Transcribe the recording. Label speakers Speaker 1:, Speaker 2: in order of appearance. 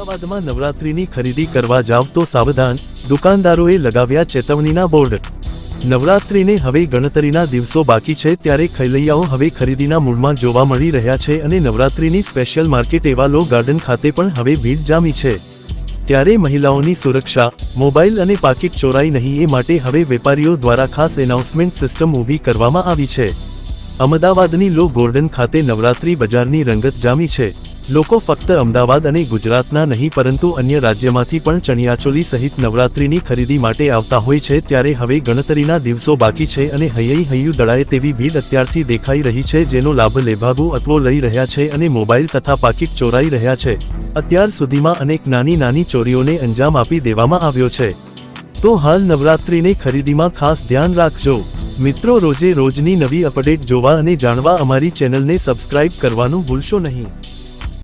Speaker 1: અમદાવાદમાં નવરાત્રીની ખરીદી કરવા જાવ તો સાવધાન, દુકાનદારોએ લગાવ્યા ચેતવણીના બોર્ડ. નવરાત્રીને હવે ગણતરીના દિવસો બાકી છે ત્યારે ખૈલૈયાઓ હવે ખરીદીના મૂળમાં જોવા મળી રહ્યા છે અને નવરાત્રીની સ્પેશિયલ માર્કેટ એવા લો ગાર્ડન ખાતે પણ હવે ભીડ જામી છે. ત્યારે મહિલાઓની સુરક્ષા, મોબાઈલ અને પાકીટ ચોરાઈ નહીં એ માટે હવે વેપારીઓ દ્વારા ખાસ એનાઉન્સમેન્ટ સિસ્ટમ ઊભી કરવામાં આવી છે. અમદાવાદની લો ગોર્ડન ખાતે નવરાત્રી બજારની રંગત જામી છે. લોકો ફક્ત અમદાવાદ અને ગુજરાતના નહીં, પરંતુ અન્ય રાજ્યમાંથી પણ ચણિયાચોલી સહિત નવરાત્રીની ખરીદી માટે આવતા હોય છે, ત્યારે હવે ગણતરીના દિવસો બાકી છે અને હૈયઈ હૈયું દળાય તેવી ભીડ અત્યારથી દેખાઈ રહી છે, જેનો લાભ લેભાગુ અતવો લઈ રહ્યા છે અને મોબાઈલ તથા પાકીટ ચોરાઈ રહ્યા છે. અત્યાર સુધીમાં અનેક નાની નાની ચોરીઓને અંજામ આપી દેવામાં આવ્યો છે. તો હાલ નવરાત્રીની ખરીદીમાં ખાસ ધ્યાન રાખજો. મિત્રો, રોજે રોજની નવી અપડેટ જોવા અને જાણવા અમારી ચેનલને સબસ્ક્રાઇબ કરવાનું ભૂલશો નહીં.